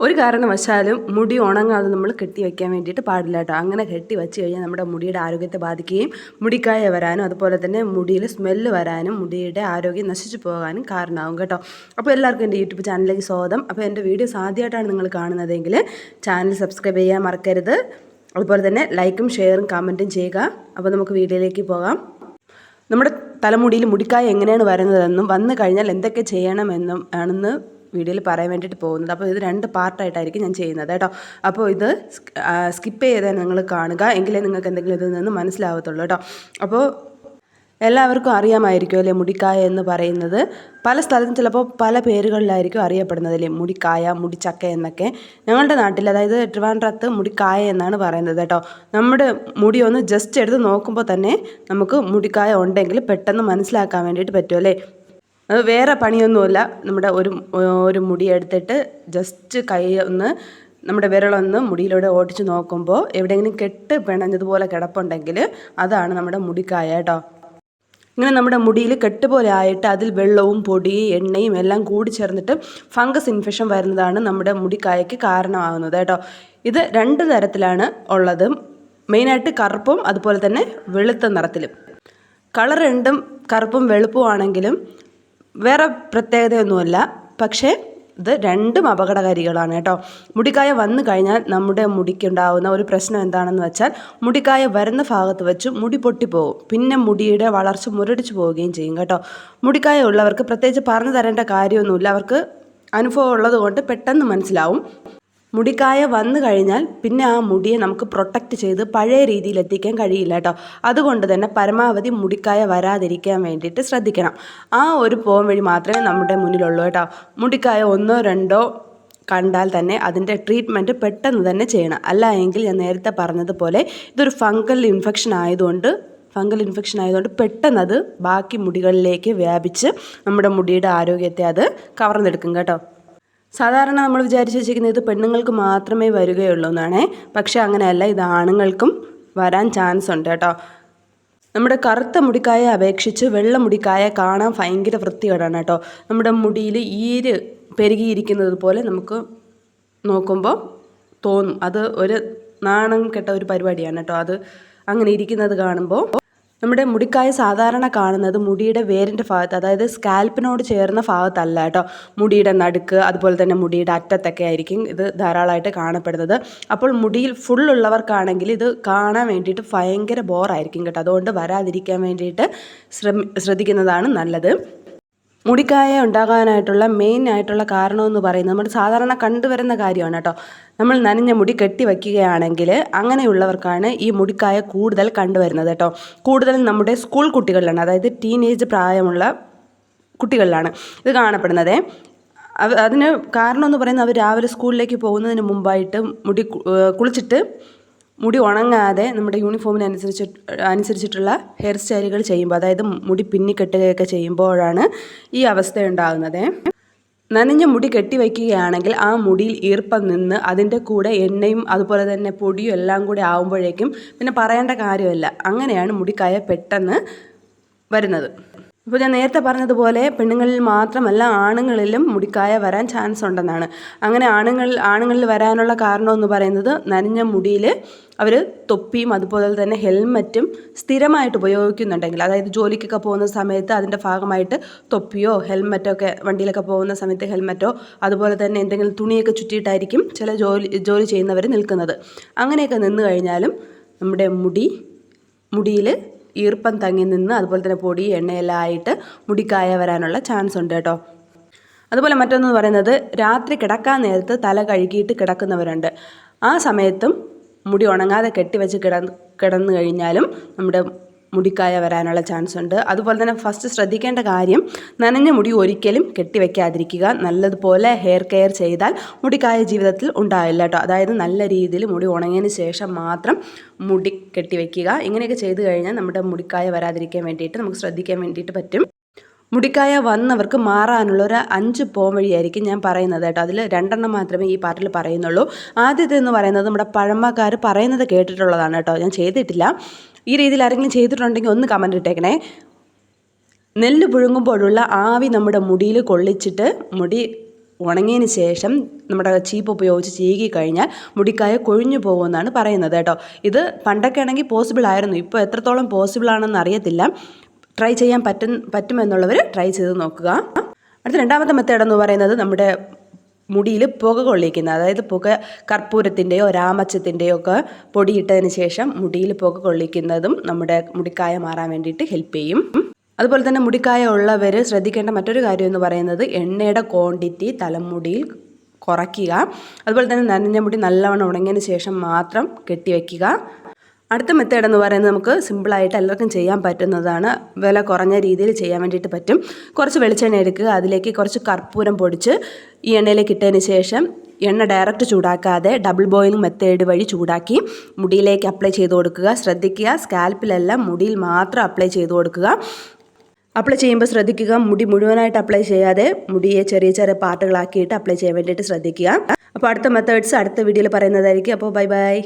ഒരു കാരണവശാലും മുടി ഉണങ്ങാതെ നമ്മൾ കെട്ടി വയ്ക്കാൻ വേണ്ടിയിട്ട് പാടില്ല കേട്ടോ. അങ്ങനെ കെട്ടി വെച്ച് കഴിഞ്ഞാൽ നമ്മുടെ മുടിയുടെ ആരോഗ്യത്തെ ബാധിക്കുകയും മുടിക്കായ വരാനും അതുപോലെ തന്നെ മുടിയിൽ സ്മെല്ല് വരാനും മുടിയുടെ ആരോഗ്യം നശിച്ചു പോകാനും കാരണമാകും കേട്ടോ. അപ്പോൾ എല്ലാവർക്കും എന്റെ യൂട്യൂബ് ചാനലിലേക്ക് സ്വാഗതം. അപ്പോൾ എന്റെ വീഡിയോസ് ആദ്യമായിട്ടാണ് നിങ്ങൾ കാണുന്നതെങ്കിൽ ചാനൽ സബ്സ്ക്രൈബ് ചെയ്യാൻ മറക്കരുത്. അതുപോലെ തന്നെ ലൈക്കും ഷെയറും കമന്റും ചെയ്യുക. അപ്പോൾ നമുക്ക് വീഡിയോയിലേക്ക് പോകാം. നമ്മുടെ തലമുടിയിൽ മുടിക്കായ എങ്ങനെയാണ് വരുന്നതെന്നും വന്നു കഴിഞ്ഞാൽ എന്തൊക്കെ ചെയ്യണമെന്നും ആണെന്ന് വീഡിയോയിൽ പറയാൻ വേണ്ടിയിട്ട് പോകുന്നത്. അപ്പോൾ ഇത് രണ്ട് പാർട്ടായിട്ടായിരിക്കും ഞാൻ ചെയ്യുന്നത് കേട്ടോ. അപ്പോൾ ഇത് സ്കിപ്പ് ചെയ്താൽ നിങ്ങൾ കാണുക. എങ്കിലേ നിങ്ങൾക്ക് എന്തെങ്കിലും ഇതിൽ നിന്ന് മനസ്സിലാവത്തുള്ളൂ കേട്ടോ. അപ്പോൾ എല്ലാവർക്കും അറിയാമായിരിക്കും അല്ലേ മുടിക്കായ എന്ന് പറയുന്നത്? പല സ്ഥലത്തും ചിലപ്പോൾ പല പേരുകളിലായിരിക്കും അറിയപ്പെടുന്നത് അല്ലേ? മുടിക്കായ മുടിച്ചക്ക എന്നൊക്കെ. ഞങ്ങളുടെ നാട്ടിൽ അതായത് ട്രിവാൻഡ്രത്ത് മുടിക്കായ എന്നാണ് പറയുന്നത് കേട്ടോ. നമ്മുടെ മുടി ഒന്ന് ജസ്റ്റ് എടുത്ത് നോക്കുമ്പോൾ തന്നെ നമുക്ക് മുടിക്കായ ഉണ്ടെങ്കിൽ പെട്ടെന്ന് മനസ്സിലാക്കാൻ വേണ്ടിയിട്ട് പറ്റും അല്ലേ? അത് വേറെ പണിയൊന്നുമില്ല. നമ്മുടെ ഒരു ഒരു മുടി എടുത്തിട്ട് ജസ്റ്റ് കൈ ഒന്ന് നമ്മുടെ വിരളൊന്ന് മുടിയിലൂടെ ഓടിച്ച് നോക്കുമ്പോൾ എവിടെയെങ്കിലും കെട്ട് പിണഞ്ഞതുപോലെ കിടപ്പുണ്ടെങ്കിൽ അതാണ് നമ്മുടെ മുടിക്കായ കേട്ടോ. ഇങ്ങനെ നമ്മുടെ മുടിയിൽ കെട്ടുപോലെ ആയിട്ട് അതിൽ വെള്ളവും പൊടി എണ്ണയും എല്ലാം കൂടി ചേർന്നിട്ട് ഫംഗസ് ഇൻഫെക്ഷൻ വരുന്നതാണ് നമ്മുടെ മുടിക്കായയ്ക്ക് കാരണമാകുന്നത് കേട്ടോ. ഇത് രണ്ട് തരത്തിലാണ് ഉള്ളത്. മെയിനായിട്ട് കറുപ്പും അതുപോലെ തന്നെ വെളുത്ത നിറത്തിലും. കളർ രണ്ടും കറുപ്പും വെളുപ്പും ആണെങ്കിലും വേറെ പ്രത്യേകതയൊന്നുമല്ല. പക്ഷേ ഇത് രണ്ടും അപകടകാരികളാണ് കേട്ടോ. മുടിക്കായ വന്നു കഴിഞ്ഞാൽ നമ്മുടെ മുടിക്കുണ്ടാവുന്ന ഒരു പ്രശ്നം എന്താണെന്ന് വെച്ചാൽ മുടിക്കായ വരുന്ന ഭാഗത്ത് വെച്ച് മുടി പൊട്ടിപ്പോകും. പിന്നെ മുടിയുടെ വളർച്ച മുരടിച്ചു പോവുകയും ചെയ്യും കേട്ടോ. മുടിക്കായ ഉള്ളവർക്ക് പ്രത്യേകിച്ച് പറഞ്ഞു തരേണ്ട കാര്യമൊന്നുമില്ല. അവർക്ക് അനുഭവം ഉള്ളത് കൊണ്ട് പെട്ടെന്ന് മനസ്സിലാവും. മുടിക്കായ വന്നു കഴിഞ്ഞാൽ പിന്നെ ആ മുടിയെ നമുക്ക് പ്രൊട്ടക്റ്റ് ചെയ്ത് പഴയ രീതിയിൽ എത്തിക്കാൻ കഴിയില്ല കേട്ടോ. അതുകൊണ്ട് തന്നെ പരമാവധി മുടിക്കായ വരാതിരിക്കാൻ വേണ്ടിയിട്ട് ശ്രദ്ധിക്കണം. ആ ഒരു പോം വഴി മാത്രമേ നമ്മുടെ മുന്നിലുള്ളൂ കേട്ടോ. മുടിക്കായ ഒന്നോ രണ്ടോ കണ്ടാൽ തന്നെ അതിന്റെ ട്രീറ്റ്മെന്റ് പെട്ടെന്ന് തന്നെ ചെയ്യണം. അല്ല എങ്കിൽ ഞാൻ നേരത്തെ പറഞ്ഞതുപോലെ ഇതൊരു ഫംഗൽ ഇൻഫെക്ഷൻ ആയതുകൊണ്ട് ഫംഗൽ ഇൻഫെക്ഷൻ ആയതുകൊണ്ട് പെട്ടെന്ന് അത് ബാക്കി മുടികളിലേക്ക് വ്യാപിച്ച് നമ്മുടെ മുടിയുടെ ആരോഗ്യത്തെ അത് കവർന്നെടുക്കും കേട്ടോ. സാധാരണ നമ്മൾ വിചാരിച്ച് വെച്ചിരിക്കുന്നത് ഇത് പെണ്ണുങ്ങൾക്ക് മാത്രമേ വരികയുള്ളൂ എന്നാണേ. പക്ഷേ അങ്ങനെയല്ല ഇത് ആണുങ്ങൾക്കും വരാൻ ചാൻസ് ഉണ്ട് കേട്ടോ. നമ്മുടെ കറുത്ത മുടിക്കായ അപേക്ഷിച്ച് വെള്ള മുടിക്കായ കാണാൻ ഭയങ്കര വൃത്തികേടാണ് കേട്ടോ. നമ്മുടെ മുടിയിൽ ഈര് പെരുകിയിരിക്കുന്നത് പോലെ നമുക്ക് നോക്കുമ്പോൾ തോന്നും. അത് ഒരു നാണം കെട്ട ഒരു പരിപാടിയാണ് കേട്ടോ. അത് അങ്ങനെ ഇരിക്കുന്നത് കാണുമ്പോൾ നമ്മുടെ മുടിക്കായ സാധാരണ കാണുന്നത് മുടിയുടെ വേരിന്റെ ഭാഗത്ത് അതായത് സ്കാൽപ്പിനോട് ചേർന്ന ഭാഗത്തല്ല കേട്ടോ. മുടിയുടെ നടുക്ക് അതുപോലെ തന്നെ മുടിയുടെ അറ്റത്തൊക്കെ ആയിരിക്കും ഇത് ധാരാളമായിട്ട് കാണപ്പെടുന്നത്. അപ്പോൾ മുടിയിൽ ഫുൾ ഉള്ളവർക്കാണെങ്കിൽ ഇത് കാണാൻ വേണ്ടിയിട്ട് ഭയങ്കര ബോറായിരിക്കും കേട്ടോ. അതുകൊണ്ട് വരാതിരിക്കാൻ വേണ്ടിയിട്ട് ശ്രദ്ധിക്കുന്നതാണ് നല്ലത്. മുടിക്കായ ഉണ്ടാകാനായിട്ടുള്ള മെയിൻ ആയിട്ടുള്ള കാരണമെന്ന് പറയുന്നത് നമ്മൾ സാധാരണ കണ്ടുവരുന്ന കാര്യമാണ് കേട്ടോ. നമ്മൾ നനഞ്ഞ മുടി കെട്ടി വയ്ക്കുകയാണെങ്കിൽ അങ്ങനെയുള്ളവർക്കാണ് ഈ മുടിക്കായ കൂടുതൽ കണ്ടുവരുന്നത് കേട്ടോ. കൂടുതലും നമ്മുടെ സ്കൂൾ കുട്ടികളിലാണ് അതായത് ടീനേജ് പ്രായമുള്ള കുട്ടികളിലാണ് ഇത് കാണപ്പെടുന്നത്. അതിന് കാരണം എന്ന് പറയുന്നത് അവർ രാവിലെ സ്കൂളിലേക്ക് പോകുന്നതിന് മുമ്പായിട്ട് മുടി കുളിച്ചിട്ട് മുടി ഉണങ്ങാതെ നമ്മുടെ യൂണിഫോമിന് യൂണിഫോമിനനുസരിച്ച് അനുസരിച്ചിട്ടുള്ള ഹെയർ സ്റ്റൈലുകൾ ചെയ്യുമ്പോൾ അതായത് മുടി പിന്നിക്കെട്ടുകയൊക്കെ ചെയ്യുമ്പോഴാണ് ഈ അവസ്ഥ ഉണ്ടാകുന്നത് നനഞ്ഞ മുടി കെട്ടിവയ്ക്കുകയാണെങ്കിൽ ആ മുടിയിൽ ഈർപ്പം നിന്ന് അതിന്റെ കൂടെ എണ്ണയും അതുപോലെ തന്നെ പൊടിയും എല്ലാം കൂടെ ആകുമ്പോഴേക്കും പിന്നെ പറയേണ്ട കാര്യമല്ല. അങ്ങനെയാണ് മുടി മുടിക്കായ പെട്ടെന്ന് വരുന്നത്. ഇപ്പോൾ ഞാൻ നേരത്തെ പറഞ്ഞതുപോലെ പെണ്ണുങ്ങളിൽ മാത്രമല്ല ആണുങ്ങളിലും മുടിക്കായ വരാൻ ചാൻസ് ഉണ്ടെന്നാണ്. അങ്ങനെ ആണുങ്ങൾ ആണുങ്ങളിൽ വരാനുള്ള കാരണം എന്ന് പറയുന്നത് നനഞ്ഞ മുടിയിൽ അവർ തൊപ്പിയും അതുപോലെ തന്നെ ഹെൽമറ്റും സ്ഥിരമായിട്ട് ഉപയോഗിക്കുന്നുണ്ടെങ്കിൽ അതായത് ജോലിക്കൊക്കെ പോകുന്ന സമയത്ത് അതിന്റെ ഭാഗമായിട്ട് തൊപ്പിയോ ഹെൽമറ്റോ ഒക്കെ വണ്ടിയിലൊക്കെ പോകുന്ന സമയത്ത് ഹെൽമറ്റോ അതുപോലെ തന്നെ എന്തെങ്കിലും തുണിയൊക്കെ ചുറ്റിയിട്ടായിരിക്കും ചില ജോലി ജോലി ചെയ്യുന്നവർ നിൽക്കുന്നത്. അങ്ങനെയൊക്കെ നിന്ന് കഴിഞ്ഞാലും നമ്മുടെ മുടി മുടിയിൽ ഈർപ്പം തങ്ങി നിന്ന് അതുപോലെ തന്നെ പൊടി എണ്ണയെല്ലാം ആയിട്ട് മുടിക്കായ വരാനുള്ള ചാൻസ് ഉണ്ട് കേട്ടോ. അതുപോലെ മറ്റൊന്ന് പറയുന്നത് രാത്രി കിടക്കാൻ നേരത്ത് തല കഴുകിയിട്ട് കിടക്കുന്നവരുണ്ട്. ആ സമയത്തും മുടി ഉണങ്ങാതെ കെട്ടിവെച്ച് കിട കിടന്നു കഴിഞ്ഞാലും നമ്മുടെ മുടിക്കായ വരാനുള്ള ചാൻസ് ഉണ്ട്. അതുപോലെ തന്നെ ഫസ്റ്റ് ശ്രദ്ധിക്കേണ്ട കാര്യം നനഞ്ഞ മുടി ഒരിക്കലും കെട്ടിവെക്കാതിരിക്കുക. നല്ലതുപോലെ ഹെയർ കെയർ ചെയ്താൽ മുടിക്കായ ജീവിതത്തിൽ ഉണ്ടാവില്ല കേട്ടോ. അതായത് നല്ല രീതിയിൽ മുടി ഉണങ്ങിയതിന് ശേഷം മാത്രം മുടി കെട്ടിവെക്കുക. ഇങ്ങനെയൊക്കെ ചെയ്തു കഴിഞ്ഞാൽ നമ്മുടെ മുടിക്കായ വരാതിരിക്കാൻ വേണ്ടിയിട്ട് നമുക്ക് ശ്രദ്ധിക്കാൻ വേണ്ടിയിട്ട് പറ്റും. മുടിക്കായ വന്നവർക്ക് മാറാനുള്ള ഒരു അഞ്ച് പോം വഴിയായിരിക്കും ഞാൻ പറയുന്നത് കേട്ടോ. അതിൽ രണ്ടെണ്ണം മാത്രമേ ഈ പാട്ടിൽ പറയുന്നുള്ളൂ. ആദ്യത്തെ എന്ന് പറയുന്നത് നമ്മുടെ പഴമക്കാർ പറയുന്നത് കേട്ടിട്ടുള്ളതാണ് കേട്ടോ. ഞാൻ ചെയ്തിട്ടില്ല. ഈ രീതിയിൽ ആരെങ്കിലും ചെയ്തിട്ടുണ്ടെങ്കിൽ ഒന്ന് കമന്റ് ഇട്ടേക്കണേ. നെല്ല് പുഴുങ്ങുമ്പോഴുള്ള ആവി നമ്മുടെ മുടിയിൽ കൊള്ളിച്ചിട്ട് മുടി ഉണങ്ങിയതിന് ശേഷം നമ്മുടെ ചീപ്പ് ഉപയോഗിച്ച് ചീകി കഴിഞ്ഞാൽ മുടിക്കായ കൊഴിഞ്ഞു പോകുമെന്നാണ് പറയുന്നത് കേട്ടോ. ഇത് പണ്ടൊക്കെ ആണെങ്കിൽ പോസിബിൾ ആയിരുന്നു. ഇപ്പോൾ എത്രത്തോളം പോസിബിൾ ആണെന്ന് അറിയത്തില്ല. ട്രൈ ചെയ്യാൻ പറ്റും പറ്റുമെന്നുള്ളവർ ട്രൈ ചെയ്ത് നോക്കുക. അടുത്ത രണ്ടാമത്തെ മെത്തേഡ് എന്ന് പറയുന്നത് നമ്മുടെ മുടിയിൽ പുക കൊള്ളിക്കുന്നത്. അതായത് പുക കർപ്പൂരത്തിന്റെയോ രാമച്ചത്തിന്റെയോ ഒക്കെ പൊടിയിട്ടതിന് ശേഷം മുടിയിൽ പുക കൊള്ളിക്കുന്നതും നമ്മുടെ മുടിക്കായ മാറാൻ വേണ്ടിയിട്ട് ഹെൽപ്പ് ചെയ്യും. അതുപോലെ തന്നെ മുടിക്കായ ഉള്ളവർ ശ്രദ്ധിക്കേണ്ട മറ്റൊരു കാര്യം എന്ന് പറയുന്നത് എണ്ണയുടെ ക്വാണ്ടിറ്റി തലമുടിയിൽ കുറയ്ക്കുക. അതുപോലെ തന്നെ നനഞ്ഞ മുടി നല്ലവണ്ണം ഉണങ്ങിയതിന് ശേഷം മാത്രം കെട്ടിവെക്കുക. അടുത്ത മെത്തേഡ് എന്ന് പറയുന്നത് നമുക്ക് സിമ്പിളായിട്ട് എല്ലാവർക്കും ചെയ്യാൻ പറ്റുന്നതാണ്. വില കുറഞ്ഞ രീതിയിൽ ചെയ്യാൻ വേണ്ടിയിട്ട് പറ്റും. കുറച്ച് വെളിച്ചെണ്ണ എടുക്കുക. അതിലേക്ക് കുറച്ച് കർപ്പൂരം പൊടിച്ച് ഈ എണ്ണയിലേക്ക് ഇട്ടതിന് ശേഷം എണ്ണ ഡയറക്റ്റ് ചൂടാക്കാതെ ഡബിൾ ബോയിലിംഗ് മെത്തേഡ് വഴി ചൂടാക്കി മുടിയിലേക്ക് അപ്ലൈ ചെയ്ത് കൊടുക്കുക. ശ്രദ്ധിക്കുക. സ്കാൽപ്പിലെല്ലാം മുടിയിൽ മാത്രം അപ്ലൈ ചെയ്ത് കൊടുക്കുക. അപ്ലൈ ചെയ്യുമ്പോൾ ശ്രദ്ധിക്കുക. മുടി മുഴുവനായിട്ട് അപ്ലൈ ചെയ്യാതെ മുടിയെ ചെറിയ ചെറിയ പാർട്ടുകളാക്കിയിട്ട് അപ്ലൈ ചെയ്യാൻ വേണ്ടിയിട്ട് ശ്രദ്ധിക്കുക. അപ്പോൾ അടുത്ത മെത്തേഡ്സ് അടുത്ത വീഡിയോയിൽ പറയുന്നതായിരിക്കും. അപ്പോൾ ബൈ ബൈ